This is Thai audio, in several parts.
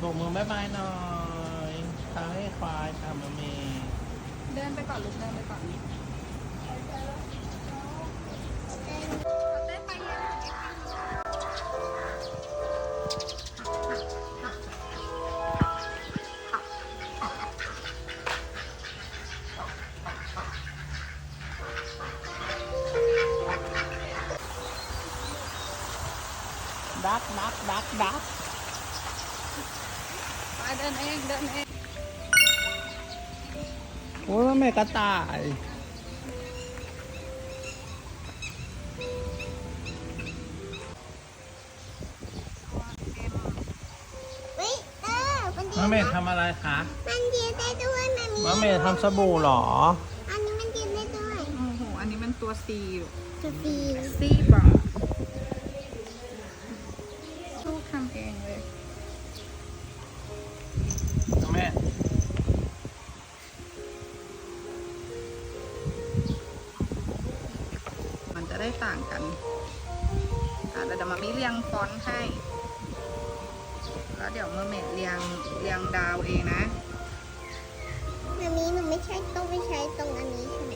โบกมือบายบายหน่อยทางให้ควายค่ะมาเมย์เดินไปก่อนลูกเดินไปก่อน โอ้ยแม่กระต่าย เฮ้ยเออมันดีมาเมย์ทำอะไรคะมันดีได้ด้วยมันมีมาเมย์ทำสบู่เหรอ อันนี้มันดีได้ด้วยโอ้โห อันนี้มันตัวซีลูกจะดีซีบ่ะลู กันอะแล้วเดี๋ยวมามีเรียงฟอนต์ให้ แล้วเดี๋ยวเมอร์เมดเรียงเรียงดาวเองนะมันมีหนูไม่ใช่ต้องไม่ใช้ตรงอันนี้ใช่ไหม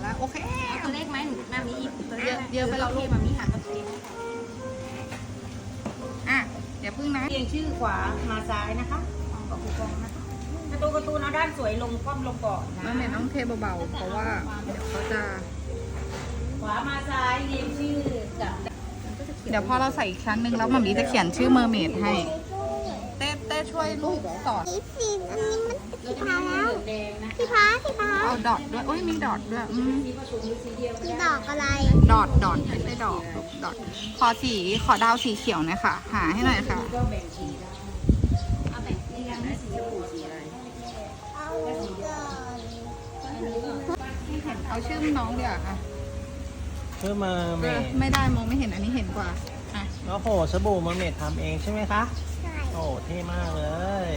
แล้วโอเคตัวเลขไหมหนูมามีอีกตัวเลเยขอะเยอะไปแล้วลูก มามีหาตัวเลขอะเดี๋ยวพึ่งนะ เรียงชื่อขวามาซ้ายนะคะของคูปองนะคะการะตูนการะตูนเอาด้านสวยลงคว่ำลงก่อนนะ เมอร์เมดต้องเทเบาๆเพราะว่าเดี๋ยวเขาจะ ขวามาซ้ายเรียงชื่อกับเดี๋ยวพอเราใส่อีกชั้นหนึ่งแล้วมามีจะเขียนชื่อเมอร์เมดให้ เต้เต้ช่วยลูกสอนอีสีอันนี้มันสีพาแล้วแดงนะสีพาสีพาเอาดอทด้วยโอ้ยมีดอทด้วยอืมสีผสมหรือสีเดียวก็สีได้ดอกอะไร ดอทดอทไม่ได้ดอกลูกดอทขอสีขอดาวสีเขียวหน่อยค่ะหาให้หน่อยค่ะก็แบ่งสีได้เอาแบ่งสีกันให้สีชมพูสีอะไรเอาก่อนเอาชื่อน้องดีกว่าค่ะ ชื่อมาเมเออย์ไม่ได้มองไม่เห็นอันนี้เห็นกว่าอะแล้วโหสบู่มาเมย์ทำเองใช่ไหมคะ ใช่โอ้เท่มากเลย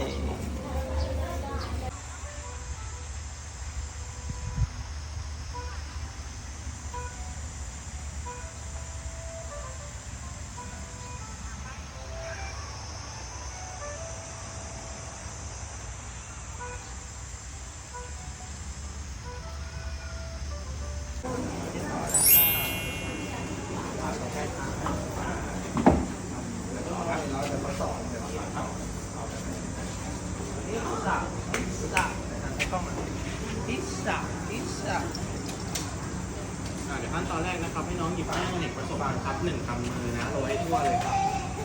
ทั่วเลยครับ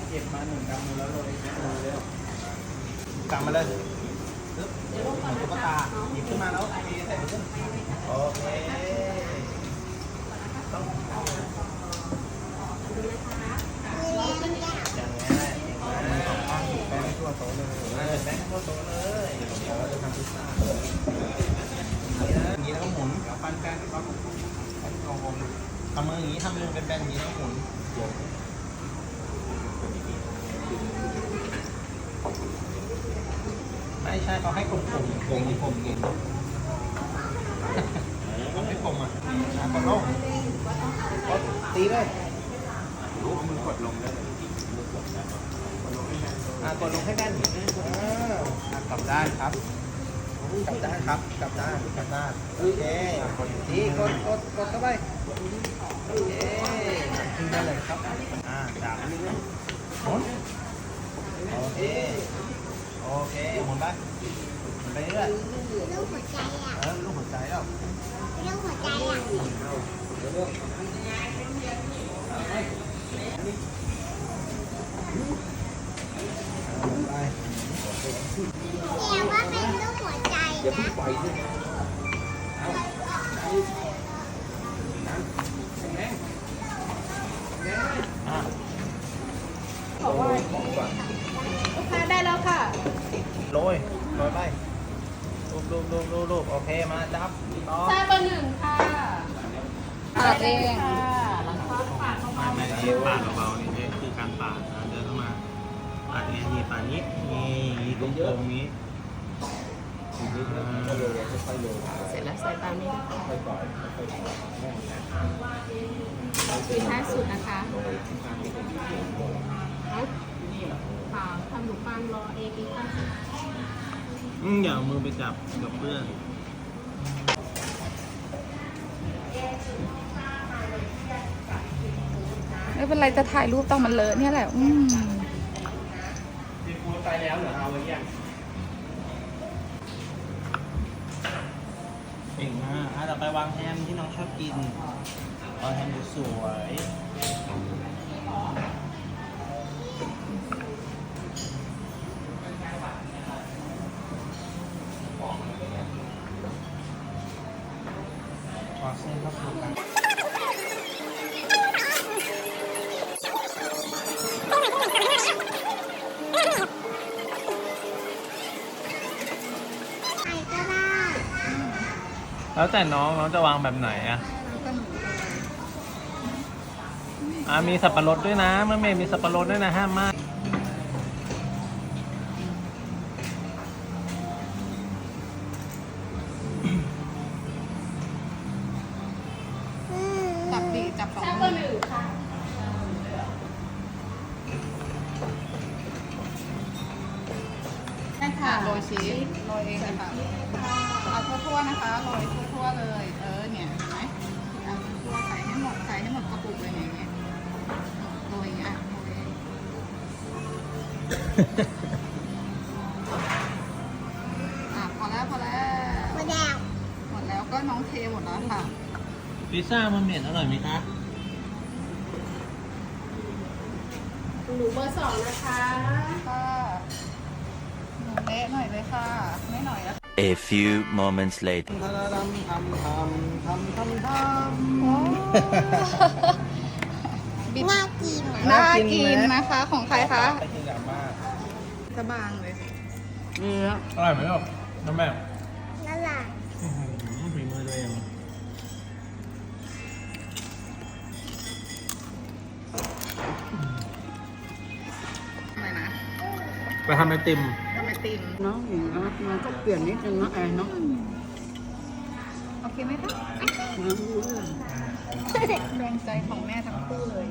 เก็บมาหนึ่งกำมือแล้วโรยให้ทั่วเลยกำมาเลยปึ๊บเหมือนตุ๊กตาหยิบขึ้นมาแล้วเทใส่มือโอเคต้องมีแรงยาอย่างนี้แหละอย่างนี้สองข้างถูกแป้งให้ทั่วโต๊ะเลยแป้งให้ทั่วโต๊ะเลยเดี๋ยวเราจะทำพิซซ่าอย่างนี้แล้วก็หมุนกับปั้นแป้งแล้วก็กลมๆทำมืออย่างนี้ทำมือเป็นแป้งอย่างนี้แล้วก็หมุน ไม่ใช่เขาให้กลมๆกลมๆกลมๆอย่างนี้เขาให้กลมอะอะกดลงกดตีเลยรู้มือกดลงได้เลยอ่ากดลงให้แน่นเอออะกลับด้านครับกลับด้านครับกลับด้านกลับด้านโอเคอะกดอีกทีกดกดกดเข้าไปโอเคขึ้นได้เลยครับอ่าจับหมุน โอเคโอเคหมุนไปหมุนไปเรื่อยรูปหัวใจอะ เออลูกหัวใจแล้ว รูปหัวใจอะ หมุนไป แกว่าเป็นรูปหัวใจนะ อะ ลูกค้าได้แล้วค่ะ โรยโรยไปรูปรูปรูปรูปรูปโอเค มาจับต่อ ใช่เบอร์หนึ่งค่ะตัดเอง ไม่ไม่นี่ปาดเบาๆนี่นี่คือการปาดนะเดินเข้ามา ปาดนี้นี่ปานี้นี่นี่ตรงตรงนี้เสร็จแล้วใส่ตามนี้คือท้ายสุดนะคะเอาเปล่าทำหนูปังรอเอปีตั้งอืมอย่าเอามือไปจับกับเพื่อนไม่เป็นไรจะถ่ายรูปต้องมันเลอะเนี่ยแหละ อืม แล้วเหรอเอาไว้ยังเก่งมากอะต่อไปวางแฮมที่น้องชอบกินวางแฮมดูสวย แล้วแต่น้องน้องจะวางแบบไหนอะอ่ามีสับปะรดด้วยนะเมื่อเมย์มีสับปะรดด้วยนะห้ามมาก น้องเทหมดแล้วค่ะพิซซ่ามันเหม็นอร่อยไหมคะหนูเบอร์สองนะคะค่ะหนูเละหน่อยเลยค่ะ ไม่หน่อยแล้ว A few moments later. ทำทำทำทำทำทำทบิบน่ากินน่ากินนะคะของใครคะไปกินกับมากสบางเลยอร่อยไหมลูกน้ำแม่ ทำไอติมทำไมติมเนาะมันก็เปลี่ยนนิดนึงนะแอนเนาะโอเคไหมคะแรงใจของแม่ทั้งคู่เลย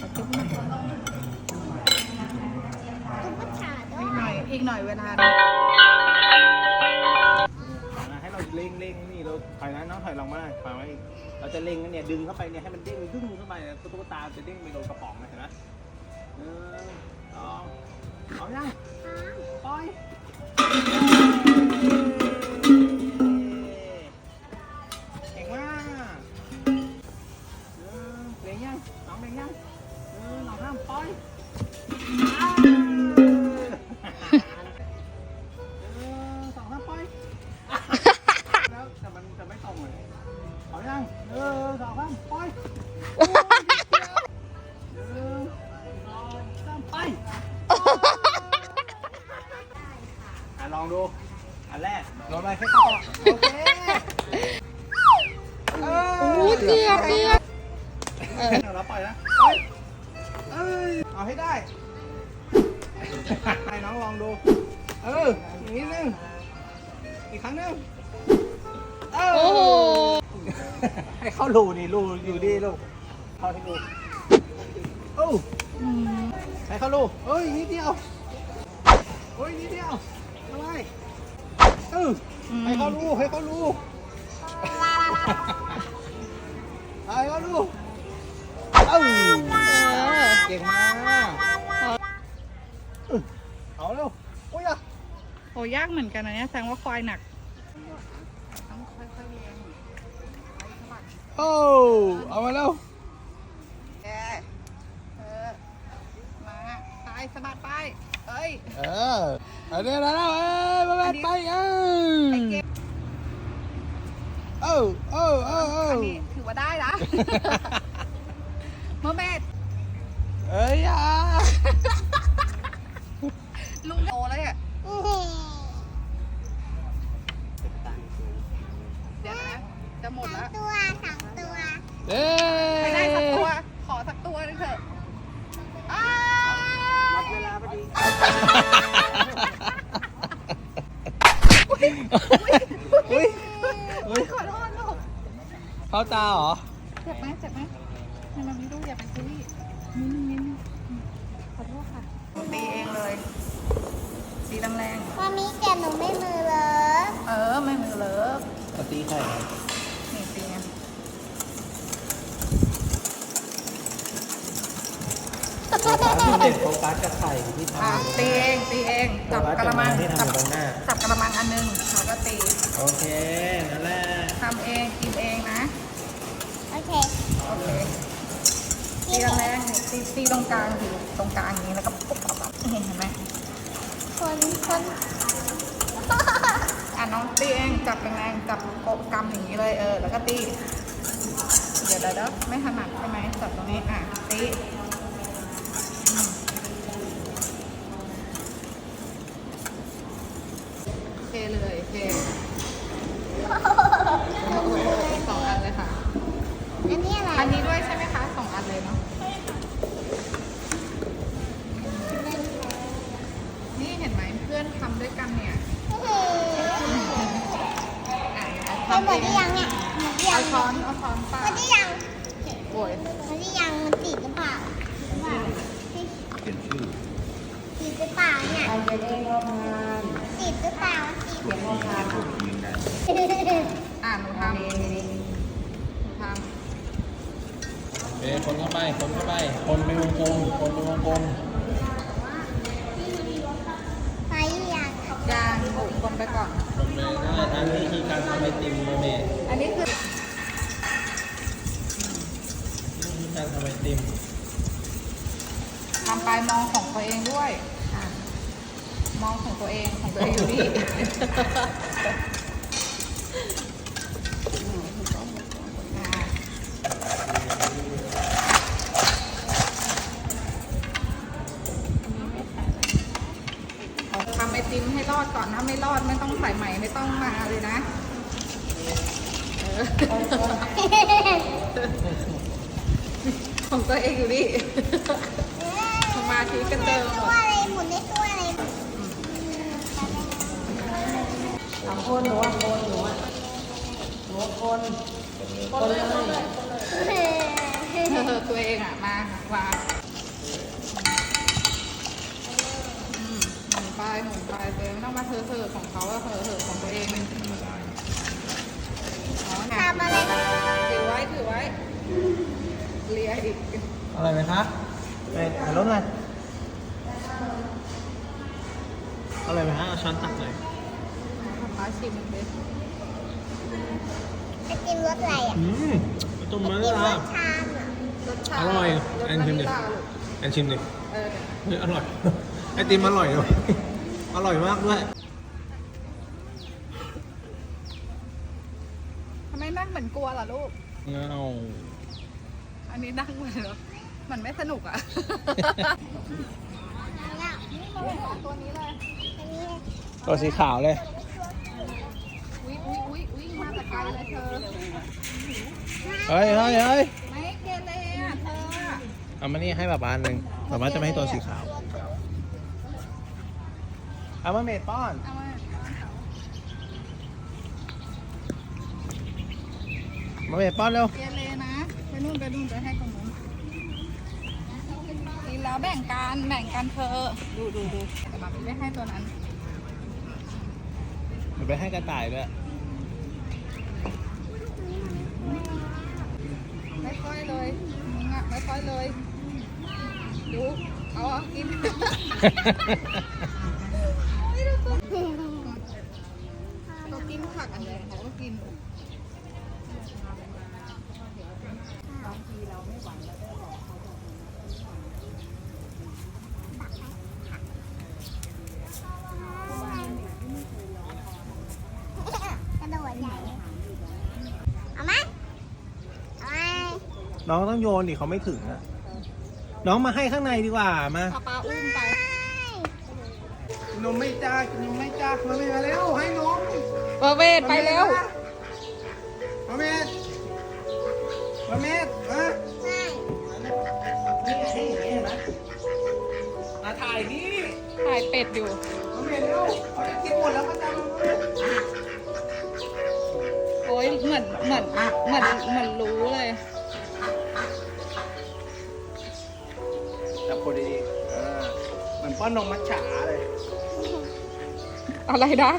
ขอบคุณนะคะตุ๊กตาด้วอียกหน่อยอีกหน่อยเวลาให้เราเล่งเล่งนี่เราถอยนะน้องถอยลงมาถอยมาอีกเราจะเล่งกันเนี่ยดึงเข้าไปเนี่ยให้มันเด้งดึงเข้าไปเนี่ยตุ๊กตาจะเด้งไปโดนกระป๋องนะเห็นไหม หนึ่งสองเอายังปล่อย ออู้เกือบเกือบเออเราปล่อยนะปล่อยเอ้ยเอาให้ได้ให้น้องลองดู เอออีกนิดนึง อีกครั้งนึงเออโอ้โหให้เข้ารูนี่รูอยู่ดีลูก เข้าที่รูโอ้ให้เข้ารูเอ้ยนิดเดียวเอ้ยนิดเดียวทำไมเออให้เข้ารูให้เข้ารู ให้เข้ารูเออเออเก่งมากเออเอาเร็วโอ้ยอะโอ้ยากเหมือนกันนะเนี่ยแสดงว่าควายหนักต้องค่อยๆเลี้ยงโอ้เอามาเร็วแกเออมาไปสะบัดไปเอ้ยเออเอาเดี๋ยวแล้วเอ้ยมาอันนี้ไปเอไออเกมเออเออเออเอออันนี้ถือ ว่าได้นะเมื่อแม่เอ้ยอะลุงโตแล้วอะอื้อหือเดี๋ยวนะจะหมดสอแล้งวตัวสองตัวเอ้ไม่ได้สักตัว ขอสักตัวหนึงเถอะอ้าวัดเวลาพอดี อุ้ยอุ้ย ขอโทษลูก เข้าตาเหรอ เจ็บไหมเจ็บไหมให้มันไม่รู้อย่าเป็นซีรีส์นิดนึงนิดนึงขอโทษค่ะตีเองเลยตีแรงมามีแต่หนูไม่มือเลย ๆเออ ไม่มือเลิกปตีไข่ครับนี่ตีไงโฟกัสที่เด็กโฟกัสกับไข่ที่ทอะตีเองตีเองำโฟจับกัสกกับระไม้มังที่จับทำอยู่ตรงหน้า จับกระมังอันหนึงแล้วก็ตีโอเค นั่นแหละทำเองกินเองนะโอเค โอเคตีแรงๆนี่ตีตีตรงกลางอยู่ตรงกลางอย่างนี้แล้วก็ปุ๊บปั๊บปั๊บเห็นไหมคนคนอะน้องตีเองจับแรงๆจับโกะกำอย่างนี้เลยเออ แล้วก็ตีเดี๋ยวเดี๋ยวไม่ถนัดใช่ไหมจับตรงนี้อะตีอืมเทเลยเทโอ้โหสองอันเลยค่ะ อันนี้อะไร อันนี้ด้วยใช่ไหมคะสองอันเลยเนาะนี่เห็นไหมเพื่อนทำด้วยกันเนี่ย โอ้โห อะ ให้หมดหรือยังเนี่ยหมดหรือยั เอา ง ช้อนเอาช้อน หม ป้า ดหรือยัง โอ้ย หมดหรือยังมันติดหรือเปล่าหรือเปล่า เขียนชื่อ ติดหรือเปล่าเนี่ย เอาไปเองรอบงาน ติดหรือเปล่าติด เขียนรอบงาน ยิงได้ อะหนูทำหนูท เอ้คนเข้าไปคนเข้าไป คนไปวงกลมคนไปวงกลมไปยังำยางหมูคนไปก่อน คนไปได้อันนี้คือการทำไอติมโมเมนต์อันนี้คือนี่คือการทำไอติมทำปลายมองของตัวเองด้วยอะมองของตัวเองของตัวเองอยู่นี่ รอดก่อนถ้าไม่รอดไม่ต้องใส่ใหม่ไม่ต้องมาเลยนะเออของตัวเองอยู่นี่สมาธิกันเดิมหมตัวดอะไรหมุนได้ตัวอะไรเอาคนหนูอะคนหนูอะหนูคนคนเลยเธอตัวเองอะมาวางอืมหมุนไปหมุนไปตัวเองไม่ต้องมาเธอเธอของเขาอะเธอเธอของตัวเองอ๋อไงทำอะไรถือไว้ถือไว้เลียอีกอะไรไหมคะไปถ่ายรถหน่อยอะไรไหมฮะเอาช้อนตักหน่อยฟ้าชิมเลยไอติมรสอะไรอะอืมต้มไอมะติมนารวสชามอะรสชาติอร่อยรสอันวาชินิมลดิลาลูกอันชิมดิเออเฮ้ยอร่อยไอติมอร่อยเลย อร่อยมากด้วยทำไมนั่งเหมือนกลัวล่ะลูก เงาอันนี้นั่งเหมือนแบบเหมันไม่สนุกอะแล้วนี่มาเลยค่ะตัวนี้เลยอันนี้ตัวสีขาวเลย อุ้ยอุ้ยอุ้ยอุ้ยมาแต่ไกลเลยเธอ เฮ้ยเฮ้ยเฮ้ยไม่เกเรอะเธออะเอามานี่ให้แบบบานหนึ่งแบบว่าจะไม่ให้ตัวสีขาว เอามาเมดป้อน เอามามาเมดป้อนเร็ว เกเรนะ ไปนู่นไปนู่นไปให้ตรงนู้นกินแล้วแบ่งกันแบ่งกันเธอดูดูดูแต่มาไม่ได้ให้ตัวนั้น เดี๋ยวไปให้กระต่ายด้วยไม่ค่อยเลยมึงอะไม่ค่อยเลย ดู เอาอะกินไม่ดูตัว เขากินผักอันไหนเขาก็กินบางทีเราไม่หวังเราได้บอกระโดดใหญ่เอาไหมเอาไหมน้องต้องโยนดิเขาไม่ถึงอะน้องมาให้ข้างในดีกว่ามา เอาปลาอุ้มไป นมไม่จ้ากินนมไม่จ้ามาเมดมาเร็วให้นมเบอร์เวทไปเร็วมาเมดมาเมดมาไม่นี่ไงนี่เห็นไหมมาถ่ายนี่ถ่ายเป็ดอยู่มาเมดเร็วเขาจะกินหมดแล้วก็จะโอ้ยเหมือนเหมือนเหมือนเหมือนรู้เลยจับพอดีๆอ่าเหมือนป้อนนมมัทฉะเลย อะไรนะ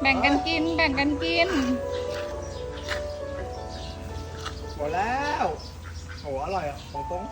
แบ่งกันกิน แบ่งกันกิน หมดแล้วโหอร่อยอะของตรง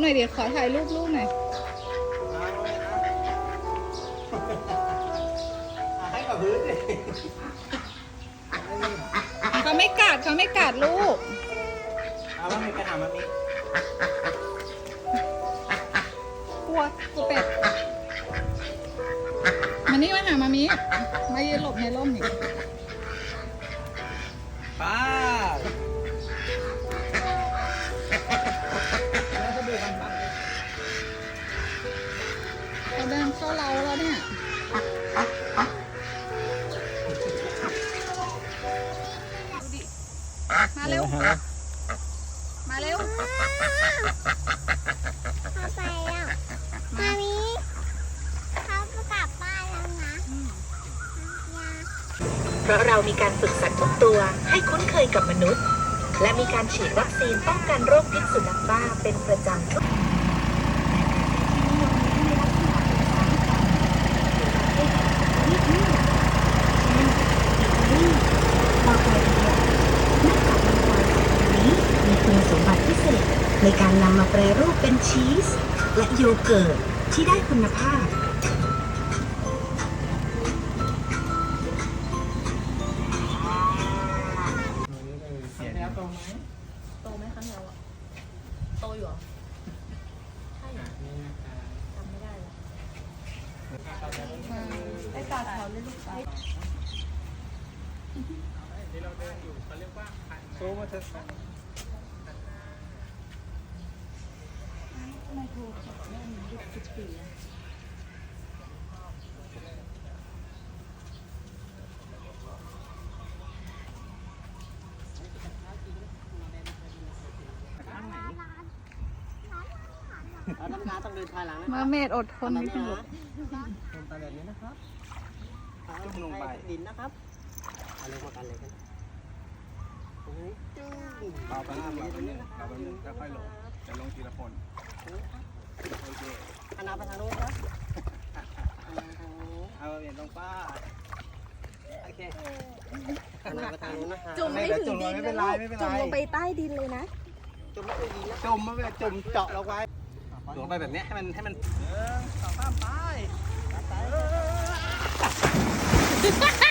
หลบหน่อยดิขอถ่ายรูปรูปหน่อยเอาไว้นะอะให้กับพื้นดิเขาไม่กัดเขาไม่กัดลูก เอาว่ามีปัญหามันมีกลัวกลัวเป็ดมานี่มาหามามีมายืนหลบในร่มนี่ ราะเรามีการฝึกสัตว์ทุกตัวให้คุ้นเคยกับมนุษย์ และมีการฉีดวัคซีนป้องกันโรคพิษสุนัขบ้าเป็นประจำทุกมีคุณสมบัติพิเศษในการนำมาแปรรูปเป็นชีส และโยเกิร์ตที่ได้คุณภาพ คันโซมาเทสเราทำงานต้องเดินถอยหลังนะเมอร์เมดอดทนนิดนึงลูกลงไปแบบนี้นะครับจุ่มลงไปให้ดินนะครับเอาลงมากันเลยกันโอ้ยจุ่ม เราไปเราไปนึงเราไปนึงค่อยๆลงจะลงทีละคนโอเคหันนาไปทางโน้นครับหันหน้าไปทางโน้นเอาเปลี่ยนตรงป้าโอเคหันนาไปทางโน้นนะคะจุ่มไม่ถึงดินเป็นไรไม่เป็นไรจุ่มลงไปใต้ดินเลยนะ จุ่มไม่ถึงดินนะจุ่มไม่เป็นไรจุ่มเจาะลงไว้ลงไปแบบนี้ให้มันให้มันเออสองสามไปเป็